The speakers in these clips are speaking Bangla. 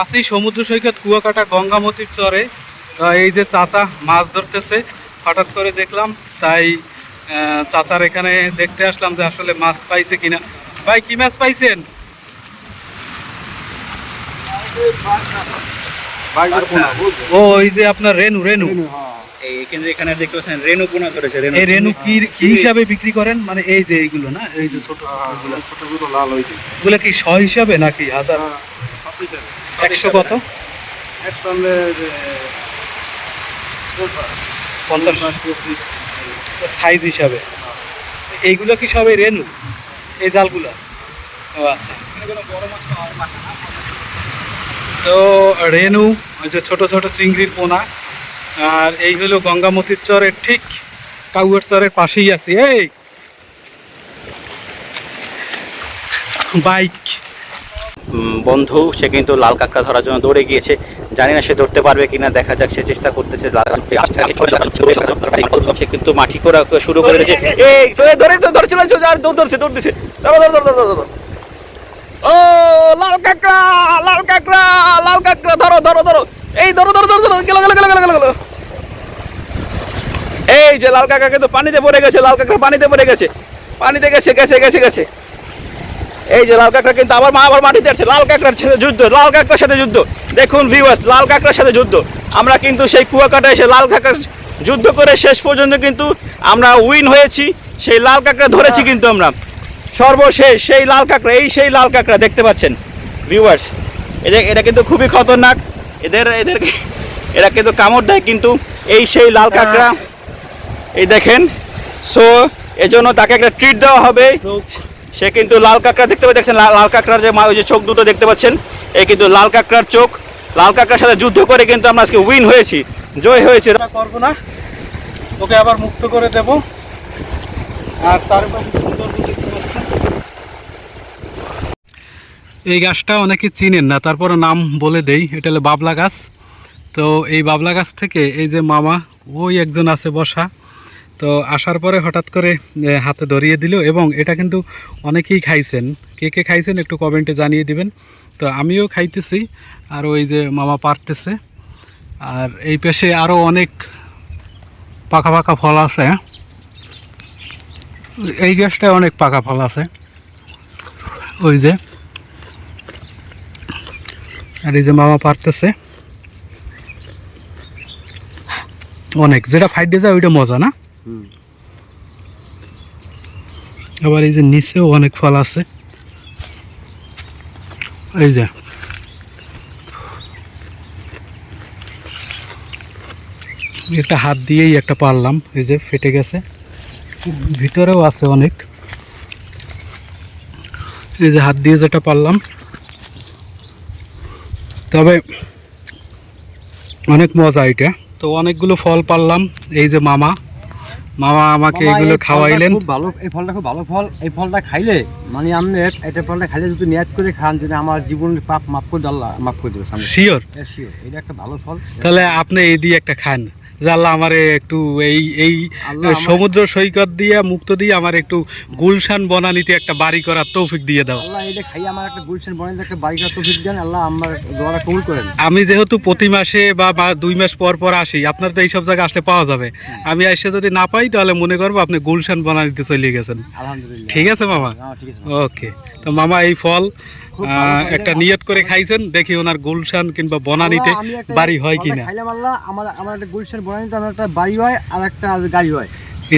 আসি সমুদ্র সৈকত কুয়াকাটা গঙ্গামতির চরে এই যে চাচা মাছ ধরতেছে হঠাৎ করে দেখলাম তাই চাচার এখানে দেখতে আসলাম যে আসলে মাছ পাইছে কিনা। ভাই কি মাছ পাইছেন? ও ওই যে আপনার রেনু রেনু। এই কিন্তু এখানে দেখতে পাচ্ছেন রেনু পোনা করেছে রেনু। এই রেনু কি কি হিসাবে বিক্রি করেন? মানে এই যে এইগুলো না এই যে ছোট ছোট লাল হয়েছে এগুলো কি শ হিসাবে নাকি হাজার? একশো কত? পঞ্চাশ। সাইজ হিসাবে। এইগুলো কি সবই রেনু? এই জালগুলো? ও আচ্ছা। তো রেনু ওই যে ছোট ছোট চিংড়ির পোনা আর এই হলো গঙ্গামতির চরের ঠিক কাউয়ার চরের পাশেই আছে। এই! বাইক। বন্ধু, সে কিন্তু লাল কাঁকড়া ধরার জন্য দৌড়ে গিয়েছে। জানি না সে ধরতে পারবে কিনা, দেখা যাক সে চেষ্টা করতেছে। সে কিন্তু মাটি করা শুরু করে দিয়েছে। এই ধরে ধরে তো ধরে, চলে আর দৌড় ধরছে, দৌড় দিছে। ও, লাল কাঁকড়া লাল কাঁকড়া লাল কাঁকড়া, ধরো ধরো ধরো। এই, ধরো ধরো ধরো ধরো, গেল গেল গেল গেল গেল গেল। এই যে লাল কাঁকড়া কিন্তু পানিতে পড়ে গেছে, লাল কাঁকড়া পানিতে পড়ে গেছে। পানিতে গেছে গেছে গেছে গেছে। এই যে লাল কাঁকড়া কিন্তু আবার মা আবার মাটিতে আছে লাল কাঁকড়ার সাথে যুদ্ধ লাল কাঁকড়ার সাথে যুদ্ধ। দেখুন ভিউয়ার্স লাল কাঁকড়ার সাথে যুদ্ধ। আমরা কিন্তু সেই কুয়াকাটা এসে লাল কাঁকড়ার যুদ্ধ করে শেষ পর্যন্ত কিন্তু আমরা উইন হয়েছি। সেই লাল কাঁকড়া ধরেছি কিন্তু আমরা। সর্বশেষ সেই লাল কাঁকড়া এই সেই লাল কাঁকড়া দেখতে পাচ্ছেন ভিউয়ার্স এদের এটা কিন্তু খুবই খতরনাক। এদের এদের এরা কিন্তু কামড় দেয় কিন্তু এই সেই লাল কাঁকড়া। এই দেখেন সো এজন্য তাকে একটা ট্রিট দেওয়া হবে। সে কিন্তু লাল কাঁকড়া দেখতে পাচ্ছেন দেখছেন? লাল লাল কাঁকড়ার যে ওই যে চোখ দুটো দেখতে পাচ্ছেন? এই কিন্তু লাল কাঁকড়ার চোখ। লাল কাঁকড়ার সাথে যুদ্ধ করে কিন্তু আমরা আজকে উইন হয়েছি। জয় হয়েছে। এটা করব না। ওকে আবার মুক্ত করে দেব। আর চারপাশে সুন্দর দেখতে পাচ্ছেন। এই গাছটা অনেকে চিনেন না তারপরে নাম বলে দেই। এটা হলো বাবলা গাছ। তো এই বাবলা গাছ থেকে এই যে মামা ওই একজন আছে বসা। তো আসার পরে হঠাৎ করে হাতে ধরিয়ে দিল এবং এটা কিন্তু অনেকেই খাইছেন। কে কে খাইছেন একটু কমেন্টে জানিয়ে দিবেন। তো আমিও খাইতেছি, আর ওই যে মামা পারতেছে। আর এই পেশে আরও অনেক পাকা পাকা ফল আছে। এই গাছটায় অনেক পাকা ফল আছে। ওই যে। আর এই যে মামা পারতেছে। অনেক। যেটা ফাইট দিয়ে যায়, ওইটা মজা না? আবার এই যে নিচেও অনেক ফল আছে। এই যে। একটা হাত দিয়েই একটা পারলাম, এই যে ফেটে গেছে। ভিতরেও আছে অনেক। এই যে হাত দিয়ে যেটা পারলাম। তবে অনেক মজা এটা। তো অনেকগুলো ফল পারলাম, এই যে মামা। মামা আমাকে এগুলো খাওয়াইলেন। খুব ভালো এই ফলটা খুব ভালো ফল এই ফলটা খাইলে মানে আপনি এটা ফলটা খাইলে যদি নিয়াত করে খান যদি আমার জীবনের পাপ মাফ করে আল্লাহ মাফ করে দেবে শিওর sure, এটা একটা ভালো ফল। তাহলে আপনি এই দিয়ে একটা খান। যে আল্লাহ আমার একটু এই এই সমুদ্র সৈকত দিয়ে মুক্ত দিয়ে আমার একটু গুলশান বনানিতে একটা বাড়ি করার তৌফিক দিয়ে দাও। আল্লাহ এটা খাই আমার একটা গুলশান বনে একটা বাড়িটা তৌফিক দেন আল্লাহ আমার দোয়াটা কবুল করেন। আমি যেহেতু প্রতি মাসে বা দুই মাস পর পর আসি আপনার তো এইসব জায়গায় আসলে পাওয়া যাবে। আমি এসে যদি না পাই তাহলে মনে করব আপনি গুলশান বনানিতে চলে গেছেন। আলহামদুলিল্লাহ। ঠিক আছে মামা? হ্যাঁ, ওকে। তো মামা এই ফল, একটা নিয়ত করে খাইছেন দেখি ওনার গুলশান কিংবা বনানিতে বাড়ি হয় কি কিনা। খাইলাম আল্লাহ আমার আমার একটা গুলশান বনানিতে আমার একটা বাড়ি হয় আর একটা গাড়ি হয়।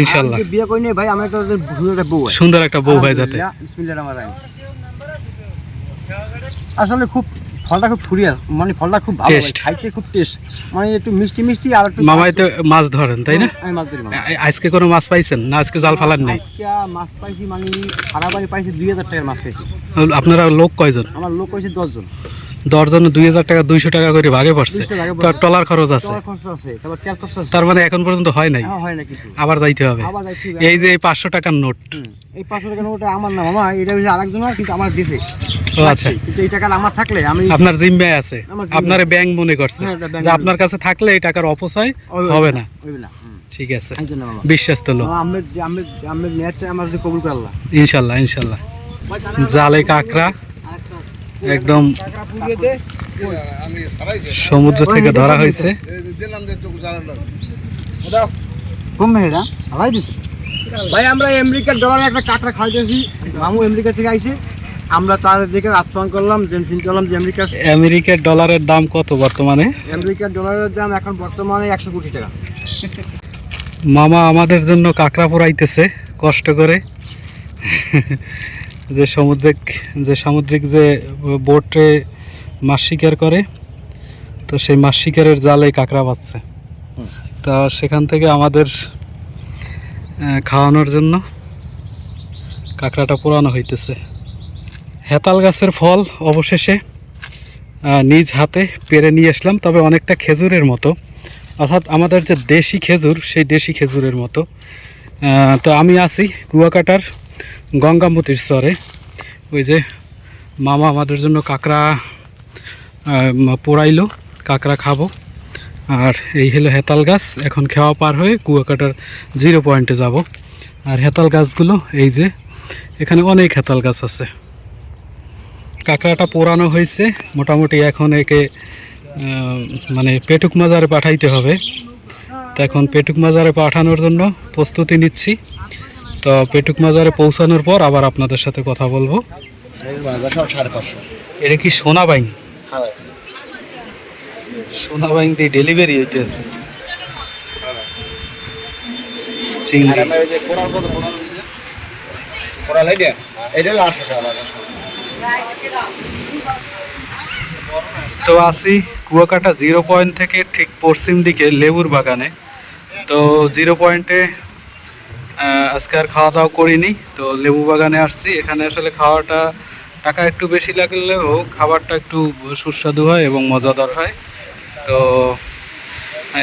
ইনশাআল্লাহ বিয়ে করি নাই ভাই আমার একটা সুন্দর একটা বউ সুন্দর একটা বউ হয় যাতে। বিসমিল্লাহির রহমানির রহিম। আসলে খুব ফলটা খুব ফুরিয়াস মানে ফলটা খুব ভালো Taste. খাইতে খুব টেস্ট মানে একটু মিষ্টি মিষ্টি আর একটু মামাই তো মাছ ধরেন তাই না? আমি মাছ ধরি মামা। আ- আজকে কোনো মাছ পাইছেন না আজকে জাল ফালান নাই? আজকে মাছ পাইছি মানে সারা বাড়ি পাইছি দুই হাজার টাকার মাছ পাইছি। আপনারা লোক কয়জন? আমার লোক হয়েছে দশজন। দশজন দুই হাজার টাকা দুইশো টাকা করে ভাগে পড়ছে। 200 তো টলার খরচ আছে। তার মানে এখন পর্যন্ত হয় নাই। হ্যাঁ, আবার যাইতে হবে। এই যে এই পাঁচশো টাকার নোট। এই পাঁচশো টাকা নোটটা আমার না মামা এটা হচ্ছে আরেকজনের কিন্তু আমার দিছে। ও আচ্ছা। কিন্তু এই টাকাটা আমার থাকলে আমি আপনার জিম্মায় আছে। আপনার ব্যাংক মনে করছে। হ্যাঁ, যে আপনার কাছে থাকলে এই টাকার অপচয় হবে না। ঠিক আছে। বিশ্বাস তো লোক। মামা, আমের যে আমের আমের কবুল করে আল্লাহ। ইনশাল্লাহ ইনশাল্লাহ। জালে কাঁকড়া একদম সমুদ্র থেকে ধরা হয়েছে। ভাই আমরা আমেরিকার ডলারে একটা কাঁকড়া খাইতেছি মামু আমেরিকা থেকে আইছে। আমরা তার দিকে আচরণ করলাম যে চিন্তা করলাম যে আমেরিকা আমেরিকার ডলারের দাম কত বর্তমানে? আমেরিকার ডলারের দাম এখন বর্তমানে একশো কোটি টাকা। মামা আমাদের জন্য কাঁকড়া পোড়াইতেছে কষ্ট করে। যে সামুদ্রিক যে সামুদ্রিক যে বোটে মাছ শিকার করে তো সেই মাছ শিকারের জালে কাঁকড়া পাচ্ছে তা সেখান থেকে আমাদের খাওয়ানোর জন্য কাঁকড়াটা পোড়ানো হইতেছে। হেতাল গাছের ফল অবশেষে নিজ হাতে পেরে নিয়ে আসলাম তবে অনেকটা খেজুরের মতো। অর্থাৎ আমাদের যে দেশি খেজুর সেই দেশি খেজুরের মতো। তো আমি আছি কুয়াকাটার গঙ্গামতির স্তরে ওই যে মামা আমাদের জন্য কাঁকড়া পোড়াইলো, কাঁকড়া খাব। আর এই হলো হেতাল গাছ। এখন খেওয়া পার হয়ে কুয়াকাটার জিরো পয়েন্টে যাব। আর হেতাল গাছগুলো এই যে, এখানে অনেক হেতাল গাছ আছে। কাঁকড়াটা পোড়ানো হয়েছে। মোটামুটি এখন একে মানে পেটুক মাজারে পাঠাইতে হবে। তো এখন পেটুক মাজারে পাঠানোর জন্য প্রস্তুতি নিচ্ছি। তো পেটুক মাজারে পৌঁছানোর পর আবার আপনাদের সাথে কথা বলব। এটা কি সোনা বাইং হ্যাঁ। সোনা বাইং দিয়ে ডেলিভারি হইতেছে চিংড়ি। তো আসি কুয়াকাটা জিরো পয়েন্ট থেকে ঠিক পশ্চিম দিকে লেবুর বাগানে। তো জিরো পয়েন্টে আজকে আর খাওয়া দাওয়া করিনি তো লেবু বাগানে আসছি। এখানে আসলে খাওয়াটা টাকা একটু বেশি লাগলেও খাবারটা একটু সুস্বাদু হয় এবং মজাদার হয়। তো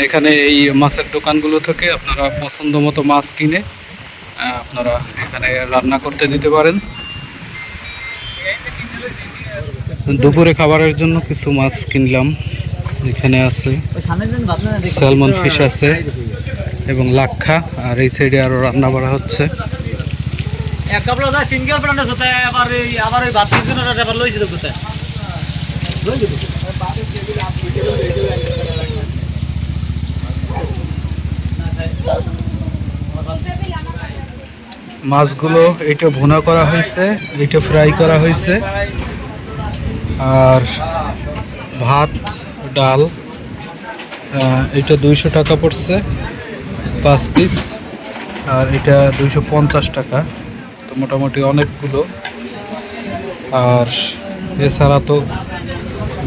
এখানে এই মাছের দোকানগুলো থেকে আপনারা পছন্দ মতো মাছ কিনে আপনারা এখানে রান্না করতে দিতে পারেন। দুপুরে খাবারের জন্য কিছু মাছ কিনলাম। এখানে আছে স্যালমন ফিশ আছে। এবং লাক্ষা আর এই সাইডে আরও রান্না করা হচ্ছে। মাছগুলো এইটা ভুনা করা হয়েছে এইটা ফ্রাই করা হয়েছে। আর ভাত ডাল এটা দুইশো টাকা পড়ছে। পাঁচ পিস। আর এটা দুইশো পঞ্চাশ টাকা। তো মোটামুটি অনেকগুলো। আর এছাড়া তো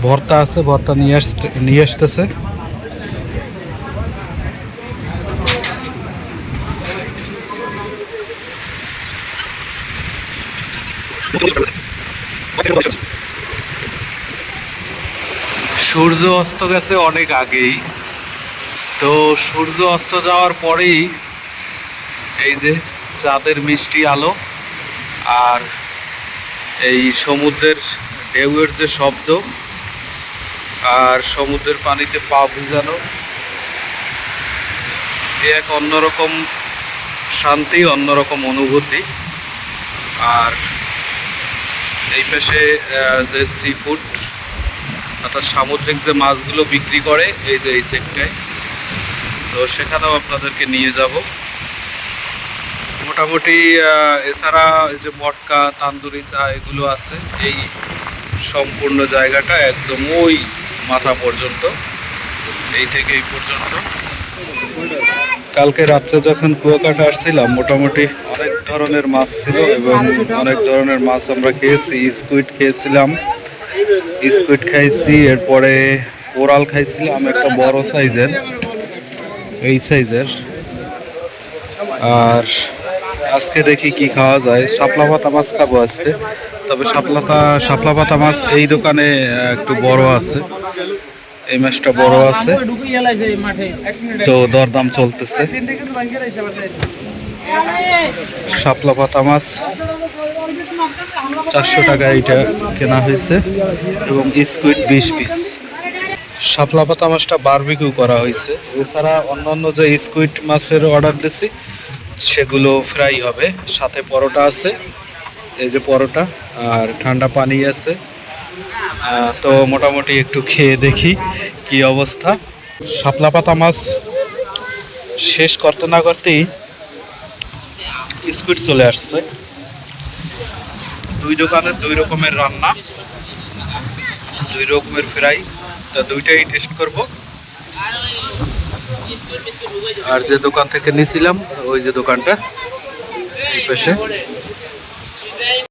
ভর্তা আছে, ভর্তা নিয়ে আসতে, নিয়ে আসতেছে। সূর্য অস্ত গেছে অনেক আগেই। তো সূর্য অস্ত যাওয়ার পরেই এই যে চাঁদের মিষ্টি আলো আর এই সমুদ্রের ঢেউয়ের যে শব্দ আর সমুদ্রের পানিতে পা ভিজানো, এ এক অন্যরকম শান্তি, অন্যরকম অনুভূতি। আর এই পাশে যে সি ফুড অর্থাৎ সামুদ্রিক যে মাছগুলো বিক্রি করে, এই যে এই সেটটায় তো সেখানেও আপনাদেরকে নিয়ে যাব। মোটামুটি এছাড়া যে মটকা, তান্দুরি চা, এগুলো আছে। এই সম্পূর্ণ জায়গাটা একদম ওই মাথা পর্যন্ত। এই থেকে এই পর্যন্ত। কালকে রাত্রে যখন কুয়াকাটা আসছিলাম, মোটামুটি অনেক ধরনের মাছ ছিল এবং অনেক ধরনের মাছ আমরা খেয়েছি। স্কুইড খেয়েছিলাম, স্কুইড খাইছি, এরপরে ওরাল খাইছিলাম, একটা বড় সাইজের। এই সাইজের। আর আজকে দেখি কি খাওয়া যায়। শাপলা পাতা মাছ খাব আজকে। তবে শাপলাতা শাপলা পাতা মাছ এই দোকানে একটু বড় আছে। এই মাছটা বড় আছে। তো দরদাম চলতেছে। শাপলা পাতা মাছ চারশো টাকা এটা কেনা হয়েছে। এবং স্কুইড বিশ পিস। শাপলা পাতা মাছটা বারবিকিউ করা হয়েছে। এছাড়া অন্যান্য যে স্কুইড মাছের অর্ডার দিছি, সেগুলো ফ্রাই হবে। সাথে পরোটা আছে, এই যে পরোটা, আর ঠান্ডা পানি আছে। তো মোটামুটি একটু খেয়ে দেখি কি অবস্থা। শাপলা পাতা মাছ শেষ করতে না করতেই স্কুইড চলে আসছে। দুই দোকানের দুই রকমের রান্না, দুই রকমের ফ্রাই তা দুইটাই টেস্ট করব। আর যে দোকান থেকে নিয়েছিলাম ওই যে দোকানটা পাশে।